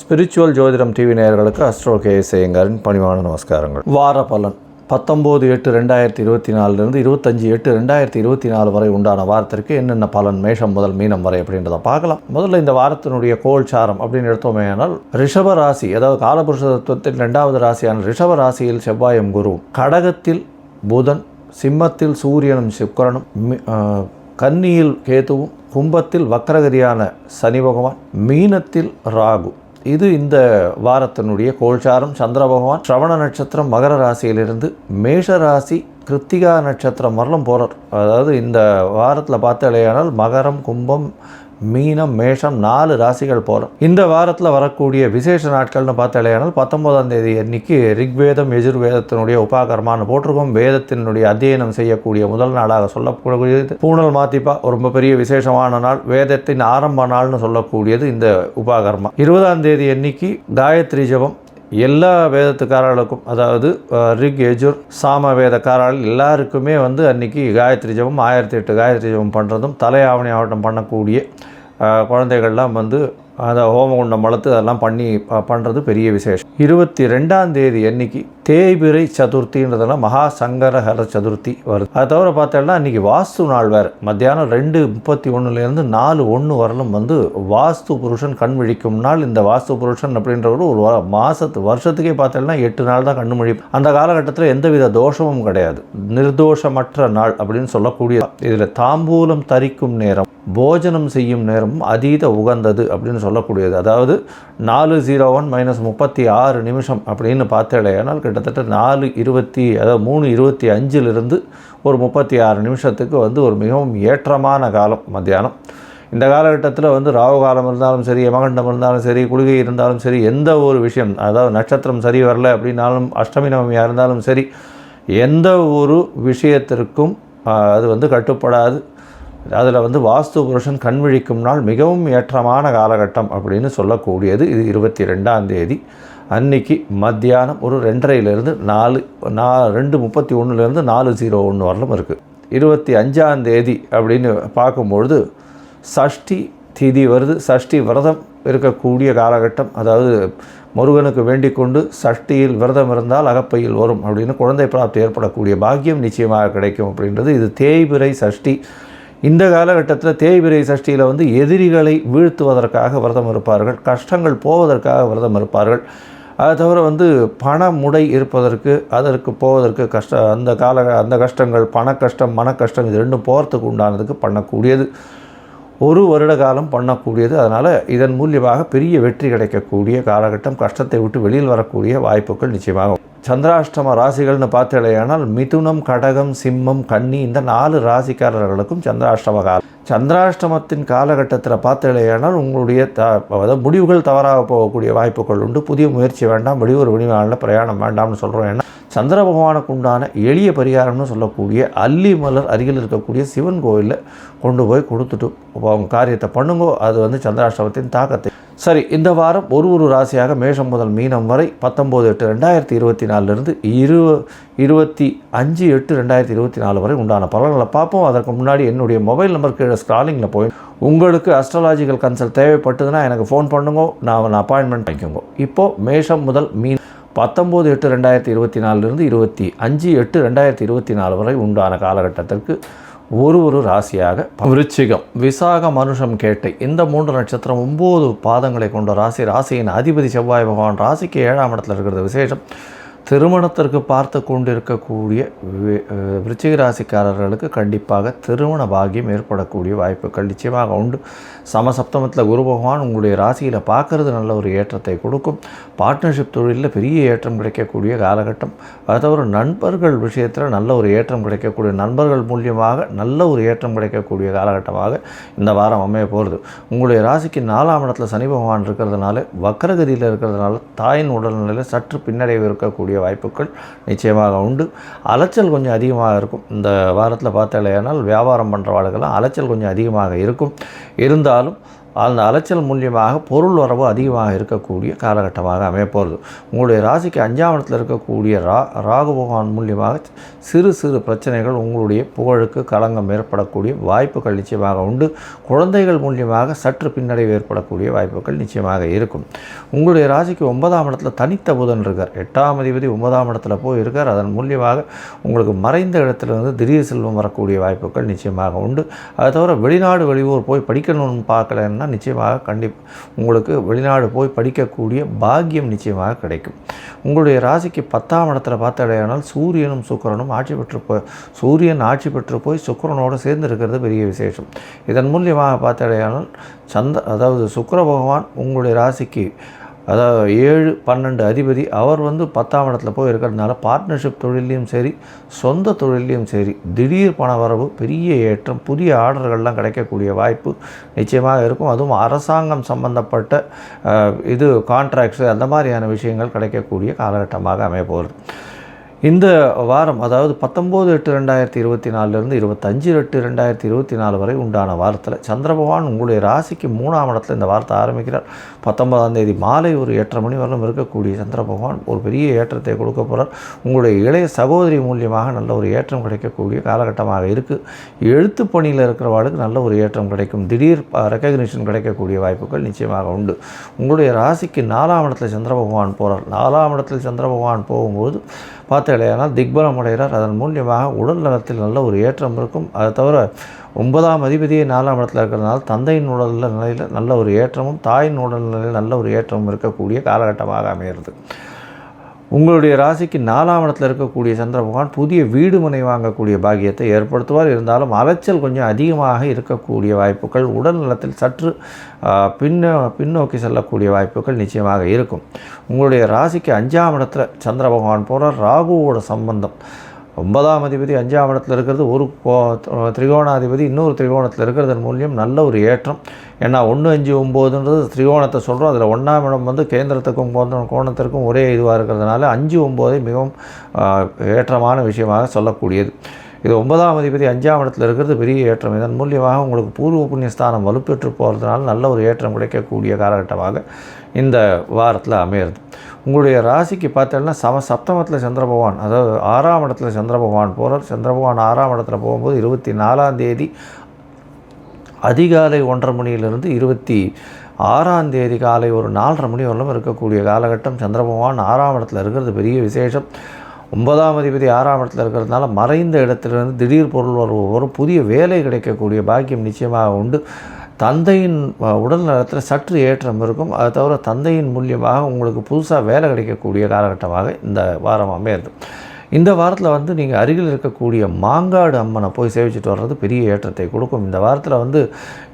Spiritual ஜோதிடம் TV நேயர்களுக்கு astro K சேங்கரின் பணிவான நமஸ்காரங்கள். வார பலன். பத்தொம்போது எட்டு ரெண்டாயிரத்தி இருபத்தி நாலுலேருந்து இருபத்தஞ்சி எட்டு ரெண்டாயிரத்தி இருபத்தி நாலு வரை உண்டான வாரத்திற்கு என்னென்ன பலன் மேஷம் முதல் மீனம் வரை அப்படின்றத பார்க்கலாம். முதல்ல இந்த வாரத்தினுடைய கோல் சாரம் அப்படின்னு எடுத்தோமே ஆனால் ரிஷப ராசி அதாவது காலபுருஷ தத்துவத்தின் ரெண்டாவது ராசியான ரிஷப ராசியில் செவ்வாயும் குரு கடகத்தில் புதன் சிம்மத்தில் சூரியனும் சுக்கரனும் கன்னியில் கேதுவும் கும்பத்தில் வக்ரகதியான சனி பகவான் மீனத்தில் ராகு. இது இந்த வாரத்தினுடைய கோல்சாரம். சந்திர பகவான் ஸ்ரவண நட்சத்திரம் மகர ராசியிலிருந்து மேஷ ராசி கிருத்திகா நட்சத்திரம் வரலும் போகிறார் அதாவது இந்த வாரத்தில் பார்த்தாலேயானால் மகரம் கும்பம் மீனம் மேஷம் நாலு ராசிகள் போகிறோம் இந்த வாரத்தில் வரக்கூடிய விசேஷ நாட்கள்னு பார்த்தாலேயானால் பத்தொன்பதாம் தேதி அன்னைக்கு ரிக்வேதம் எஜுர்வேதத்தினுடைய உபாகரமானு போட்டிருக்கோம். வேதத்தினுடைய அத்தியனம் செய்யக்கூடிய முதல் நாளாக சொல்லக்கூடியது பூனல் மாத்திப்பா ரொம்ப பெரிய விசேஷமான நாள். வேதத்தின் ஆரம்ப நாள்னு சொல்லக்கூடியது இந்த உபாகர்மா. இருபதாம் தேதி அன்னைக்கு காயத்ரி ஜெபம் எல்லா வேதத்துக்காரர்களுக்கும் அதாவது ரிக் எஜுர் சாம வேதக்காரர்கள் எல்லாருக்குமே வந்து அன்றைக்கி காயத்ரி ஜபம் ஆயிரத்தி எட்டு காயத்ரி ஜபம் பண்ணுறதும் தலையாவணி ஆவட்டம் பண்ணக்கூடிய குழந்தைகள்லாம் வந்து அந்த ஹோமகுண்டம் வளர்த்து அதெல்லாம் பண்ணி பண்ணுறது பெரிய விசேஷம். இருபத்தி ரெண்டாம் தேதி அன்னைக்கு தேய்பிரை சதுர்த்தின்றதெல்லாம் மகா சங்கரஹர சதுர்த்தி வருது. அதை தவிர பார்த்தோம்னா அன்றைக்கி வாஸ்து நாள் வேறு. மத்தியானம் ரெண்டு முப்பத்தி ஒன்றுலேருந்து நாலு ஒன்று வரலும் வந்து வாஸ்து புருஷன் கண் விழிக்கும் நாள். இந்த வாஸ்து புருஷன் அப்படின்றவர் ஒரு மாதத்து வருஷத்துக்கே பார்த்தோம்னா எட்டு நாள் தான் கண் முழி அந்த காலகட்டத்தில் எந்தவித தோஷமும் கிடையாது. நிர்தோஷமற்ற நாள் அப்படின்னு சொல்லக்கூடிய இதில் தாம்பூலம் தரிக்கும் நேரம் போஜனம் செய்யும் நேரமும் அதீத உகந்தது அப்படின்னு சொல்லக்கூடியது. அதாவது நாலு ஜீரோ ஒன் மைனஸ் முப்பத்தி ஆறு நிமிஷம் அப்படின்னு பார்த்தேடையானால் கிட்டத்தட்ட நாலு இருபத்தி அதாவது மூணு இருபத்தி அஞ்சிலிருந்து ஒரு முப்பத்தி ஆறு நிமிஷத்துக்கு வந்து ஒரு மிகவும் ஏற்றமான காலம் மத்தியானம். இந்த காலகட்டத்தில் வந்து ராகு காலம் இருந்தாலும் சரி யமகண்டம் இருந்தாலும் சரி குளிகை இருந்தாலும் சரி எந்த ஒரு விஷயம் அதாவது நட்சத்திரம் சரி வரல அப்படின்னாலும் அஷ்டமி நவமியாக இருந்தாலும் சரி எந்த ஒரு விஷயத்திற்கும் அது வந்து கட்டுப்படாது. அதில் வந்து வாஸ்து புருஷன் கண் விழிக்கும் நாள் மிகவும் ஏற்றமான காலகட்டம் அப்படின்னு சொல்லக்கூடியது. இது இருபத்தி ரெண்டாம் தேதி. அன்னைக்கு மத்தியானம் ஒரு ரெண்டரையிலேருந்து நாலு நா ரெண்டு முப்பத்தி ஒன்றுலேருந்து நாலு ஜீரோ ஒன்று வரலும் இருக்குது இருபத்தி அஞ்சாம் தேதி அப்படின்னு பார்க்கும்பொழுது சஷ்டி திதி வருது. சஷ்டி விரதம் இருக்கக்கூடிய காலகட்டம். அதாவது முருகனுக்கு வேண்டிக் கொண்டு சஷ்டியில் விரதம் இருந்தால் அகப்பையில் வரும் அப்படின்னு குழந்தை பிராப்தி ஏற்படக்கூடிய பாக்கியம் நிச்சயமாக கிடைக்கும் அப்படின்றது. இது தேய்பிறை சஷ்டி இந்த காலகட்டத்தில் தேய்பிரை சஷ்டியில் வந்து எதிரிகளை வீழ்த்துவதற்காக விரதம் இருப்பார்கள் கஷ்டங்கள் போவதற்காக விரதம் இருப்பார்கள். அதை தவிர வந்து பண முடை இருப்பதற்கு அதற்கு போவதற்கு கஷ்ட அந்த கால அந்த கஷ்டங்கள் பண கஷ்டம் மன கஷ்டம் இது ரெண்டும் போகிறதுக்கு உண்டானதுக்கு பண்ணக்கூடியது. ஒரு வருட காலம் பண்ணக்கூடியது. அதனால் இதன் மூலியமாக பெரிய வெற்றி கிடைக்கக்கூடிய காலகட்டம் கஷ்டத்தை விட்டு வெளியில் வரக்கூடிய வாய்ப்புகள் நிச்சயமாக சந்திராஷ்டம ராசிகள்னு பார்த்தலையானால் மிதுனம் கடகம் சிம்மம் கன்னி இந்த நாலு ராசிக்காரர்களுக்கும் சந்திராஷ்டம காலம் சந்திராஷ்டமத்தின் காலகட்டத்தில் பார்த்தலையானால் உங்களுடைய த அதாவது முடிவுகள் தவறாக போகக்கூடிய வாய்ப்புகள் உண்டு. புதிய முயற்சி வேண்டாம் வெளியூர் வெளிநாளில் பிரயாணம் வேண்டாம்னு சொல்கிறோம் ஏன்னா சந்திர பகவானுக்கு உண்டான எளிய பரிகாரம்னு சொல்லக்கூடிய அல்லி மலர் அருகில் இருக்கக்கூடிய சிவன் கோயிலில் கொண்டு போய் கொடுத்துட்டு காரியத்தை பண்ணுங்கோ. அது வந்து சந்திராஷ்டமத்தின் தாக்கத்தை சரி இந்த வாரம் ஒரு ஒரு ராசியாக மேஷம் முதல் மீனம் வரை பத்தொம்போது எட்டு ரெண்டாயிரத்தி இருபத்தி நாலுலேருந்து இரு இருபத்தி அஞ்சு எட்டு ரெண்டாயிரத்தி இருபத்தி நாலு வரை உண்டான பலன்களை பார்ப்போம். அதற்கு முன்னாடி என்னுடைய மொபைல் நம்பர் கீழே ஸ்க்ராலிங்கில் போய் உங்களுக்கு அஸ்ட்ராலாஜிக்கல் கன்சல்ட் தேவைப்பட்டதுன்னா எனக்கு ஃபோன் பண்ணுங்க. நான் அப்பாயின்மெண்ட் வாங்கிக்கோங்க இப்போது மேஷம் முதல் மீன் பத்தொம்போது எட்டு ரெண்டாயிரத்தி இருபத்தி நாலுலேருந்து இருபத்தி அஞ்சு எட்டு ரெண்டாயிரத்தி இருபத்தி நாலு வரை உண்டான காலகட்டத்திற்கு ஒரு ஒரு ராசியாக விருச்சிகம் விசாக மனுஷம் கேட்டை இந்த மூன்று நட்சத்திரம் ஒம்பது பாதங்களை கொண்ட ராசி ராசியின் அதிபதி செவ்வாய் பகவான் ராசிக்கு ஏழாம் இடத்துல இருக்கிறது விசேஷம். திருமணத்திற்கு பார்த்து கொண்டிருக்கக்கூடிய வி- விருச்சிக ராசிக்காரர்களுக்கு கண்டிப்பாக திருமண பாகியம் ஏற்படக்கூடிய வாய்ப்புகள் நிச்சயமாக உண்டு. சமசப்தமத்தில் குரு பகவான் உங்களுடைய ராசியில் பார்க்கறது நல்ல ஒரு ஏற்றத்தை கொடுக்கும். பார்ட்னர்ஷிப் தொழிலில் பெரிய ஏற்றம் கிடைக்கக்கூடிய காலகட்டம். அதாவது தவிர நண்பர்கள் விஷயத்தில் நல்ல ஒரு ஏற்றம் கிடைக்கக்கூடிய நண்பர்கள் மூலியமாக நல்ல ஒரு ஏற்றம் கிடைக்கக்கூடிய காலகட்டமாக இந்த வாரம் அமைய போகிறது உங்களுடைய ராசிக்கு நாலாம் இடத்துல சனி பகவான் இருக்கிறதுனால வக்கரகதியில் இருக்கிறதுனால தாயின் உடல்நிலையில் சற்று பின்னடைவு இருக்கக்கூடிய வாய்ப்புகள் நிச்சயமாக உண்டு. அலைச்சல் கொஞ்சம் அதிகமாக இருக்கும். இந்த வாரத்தில் பார்த்தாலேயானால் வியாபாரம் பண்ணுறவாளுக்கெல்லாம் அலைச்சல் கொஞ்சம் அதிகமாக இருக்கும். இருந்தாலும் அந்த அலைச்சல் மூலியமாக பொருள் வரவு அதிகமாக இருக்கக்கூடிய காலகட்டமாக அமையப்போகிறது உங்களுடைய ராசிக்கு அஞ்சாம் இடத்தில் இருக்கக்கூடிய ரா ராகு பகவான் மூலியமாக சிறு சிறு பிரச்சனைகள் உங்களுடைய புகழுக்கு களங்கம் ஏற்படக்கூடிய வாய்ப்புகள் நிச்சயமாக உண்டு. குழந்தைகள் மூலியமாக சற்று பின்னடைவு ஏற்படக்கூடிய வாய்ப்புகள் நிச்சயமாக இருக்கும். உங்களுடைய ராசிக்கு ஒன்பதாம் இடத்துல தனித்த புதன் இருக்கார். எட்டாம் அதிபதி ஒன்பதாம் இடத்துல போய் இருக்கார். அதன் மூலியமாக உங்களுக்கு மறைந்த இடத்துலேருந்து திடீர் செல்வம் வரக்கூடிய வாய்ப்புகள் நிச்சயமாக உண்டு. அதை தவிர வெளிநாடு வெளியூர் போய் படிக்கணும்னு பார்க்கலன்னா நிச்சயமாக கண்டி உங்களுக்கு வெளிநாடு போய் படிக்கக்கூடிய பாக்கியம் நிச்சயமாக கிடைக்கும். உங்களுடைய ராசிக்கு பத்தாம் இடத்துல பார்த்தடையானால் சூரியனும் சுக்கரனும் ஆட்சி பெற்று போய் சூரியன் ஆட்சி பெற்று போய் சுக்கிரனோடு சேர்ந்து இருக்கிறது பெரிய விசேஷம். இதன் மூலியமாக பார்த்தடையானால் சந்த அதாவது சுக்கர பகவான் உங்களுடைய ராசிக்கு அதாவது ஏழு பன்னெண்டு அதிபதி அவர் வந்து பத்தாம் இடத்துல போய் இருக்கிறதுனால பார்ட்னர்ஷிப் தொழிலையும் சரி சொந்த தொழிலையும் சரி திடீர் பண வரவு பெரிய ஏற்றம் புதிய ஆர்டர்கள்லாம் கிடைக்கக்கூடிய வாய்ப்பு நிச்சயமாக இருக்கும். அதுவும் அரசாங்கம் சம்பந்தப்பட்ட இது கான்ட்ராக்ட்ஸு அந்த மாதிரியான விஷயங்கள் கிடைக்கக்கூடிய காலகட்டமாக அமைய போகிறது. இந்த வாரம் அதாவது பத்தொம்போது எட்டு ரெண்டாயிரத்தி இருபத்தி நாலுலேருந்து இருபத்தஞ்சு எட்டு ரெண்டாயிரத்தி இருபத்தி நாலு வரை உண்டான வாரத்தில் சந்திர பகவான் உங்களுடைய ராசிக்கு மூணாம் இடத்துல இந்த வாரத்தை ஆரம்பிக்கிறார். பத்தொன்பதாம் தேதி மாலை ஒரு எட்டரை மணி வரலும் இருக்கக்கூடிய சந்திர பகவான் ஒரு பெரிய ஏற்றத்தை கொடுக்க போகிறார். உங்களுடைய இளைய சகோதரி மூலியமாக நல்ல ஒரு ஏற்றம் கிடைக்கக்கூடிய காலகட்டமாக இருக்குது எழுத்து பணியில் இருக்கிறவாளுக்கு நல்ல ஒரு ஏற்றம் கிடைக்கும். திடீர் ரெக்கக்னிஷன் கிடைக்கக்கூடிய வாய்ப்புகள் நிச்சயமாக உண்டு. உங்களுடைய ராசிக்கு நாலாம் இடத்துல சந்திர பகவான் போகிறார். நாலாம் இடத்துல சந்திர பகவான் போகும்போது பார்த்தாலேயானால் திக்பலம் அடைகிறார் அதன் மூலியமாக உடல் நலத்தில் நல்ல ஒரு ஏற்றம் இருக்கும். அதை தவிர ஒன்பதாம் அதிபதியை நாலாம் இடத்துல இருக்கிறதுனால தந்தையின் உடல் நிலையில் நல்ல ஒரு ஏற்றமும் தாயின் உடல் நிலையில் நல்ல ஒரு ஏற்றமும் இருக்கக்கூடிய காலகட்டமாக அமைகிறது. உங்களுடைய ராசிக்கு நாலாம் இடத்துல இருக்கக்கூடிய சந்திர பகவான் புதிய வீடு மனை வாங்கக்கூடிய பாக்கியத்தை ஏற்படுத்துவார். இருந்தாலும் அலைச்சல் கொஞ்சம் அதிகமாக இருக்கக்கூடிய வாய்ப்புகள் உடல் நலத்தில் சற்று பின்ன பின்னோக்கி செல்லக்கூடிய வாய்ப்புகள் நிச்சயமாக இருக்கும். உங்களுடைய ராசிக்கு அஞ்சாம் இடத்துல சந்திர பகவான் போகிற ராகுவோட சம்பந்தம் ஒன்பதாம் அதிபதி அஞ்சாம் இடத்துல இருக்கிறது ஒரு திரிகோணாதிபதி இன்னொரு திரிகோணத்தில் இருக்கிறதன் மூலியம் நல்ல ஒரு ஏற்றம். ஏன்னா ஒன்று அஞ்சு ஒம்போதுன்றது திரிகோணத்தை சொல்கிறோம் அதில் ஒன்றாம் இடம் வந்து கேந்திரத்துக்கும் கோணத்திற்கும் ஒரே இதுவாக இருக்கிறதுனால அஞ்சு ஒம்போதை மிகவும் ஏற்றமான விஷயமாக சொல்லக்கூடியது. இது ஒன்பதாம் அதிபதி அஞ்சாம் இடத்துல இருக்கிறது பெரிய ஏற்றம். இதன் மூலியமாக உங்களுக்கு பூர்வ புண்ணியஸ்தானம் வலுப்பெற்று போகிறதுனால நல்ல ஒரு ஏற்றம் கிடைக்கக்கூடிய காலகட்டமாக இந்த வாரத்தில் அமையிறது. உங்களுடைய ராசிக்கு பார்த்தீங்கன்னா சம சப்தமத்தில் சந்திர பகவான் அதாவது ஆறாம் இடத்துல சந்திர பகவான் போகிறார் சந்திர பகவான் ஆறாம் இடத்துல போகும்போது இருபத்தி நாலாம் தேதி அதிகாலை ஒன்றரை மணியிலிருந்து இருபத்தி ஆறாம் தேதி காலை ஒரு நாலரை மணி வரலும் இருக்கக்கூடிய காலகட்டம். சந்திர பகவான் ஆறாம் இடத்துல இருக்கிறது பெரிய விசேஷம். ஒன்பதாம் அதிபதி ஆறாம் இடத்துல இருக்கிறதுனால மறைந்த இடத்திலிருந்து திடீர் பொருள் ஒரு ஒரு புதிய வேலை கிடைக்கக்கூடிய பாக்கியம் நிச்சயமாக உண்டு. தந்தையின் உடல் நலத்தில் சற்று ஏற்றம் இருக்கும். அதை தவிர தந்தையின் மூலியமாக உங்களுக்கு புதுசாக வேலை கிடைக்கக்கூடிய காலகட்டமாக இந்த வாரம் அமையிறது. இந்த வாரத்தில் வந்து நீங்கள் அருகில் இருக்கக்கூடிய மாங்காடு அம்மனை போய் சேவிச்சிட்டு வர்றது பெரிய ஏற்றத்தை கொடுக்கும். இந்த வாரத்தில் வந்து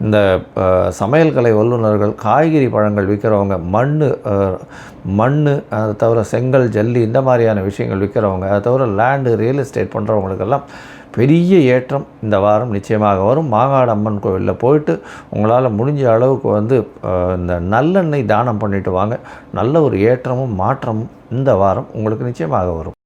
இந்த சமையல் கலை வல்லுநர்கள் காய்கறி பழங்கள் விற்கிறவங்க மண் மண் அதை தவிர செங்கல் ஜல்லி இந்த மாதிரியான விஷயங்கள் விற்கிறவங்க அதை தவிர லேண்டு ரியல் எஸ்டேட் பண்ணுறவங்களுக்கெல்லாம் பெரிய ஏற்றம் இந்த வாரம் நிச்சயமாக வரும். மாங்காடு அம்மன் கோவிலில் போயிட்டு உங்களால் முடிஞ்ச அளவுக்கு வந்து இந்த நல்லெண்ணெய் தானம் பண்ணிட்டு வாங்க. நல்ல ஒரு ஏற்றமும் மாற்றமும் இந்த வாரம் உங்களுக்கு நிச்சயமாக வரும்.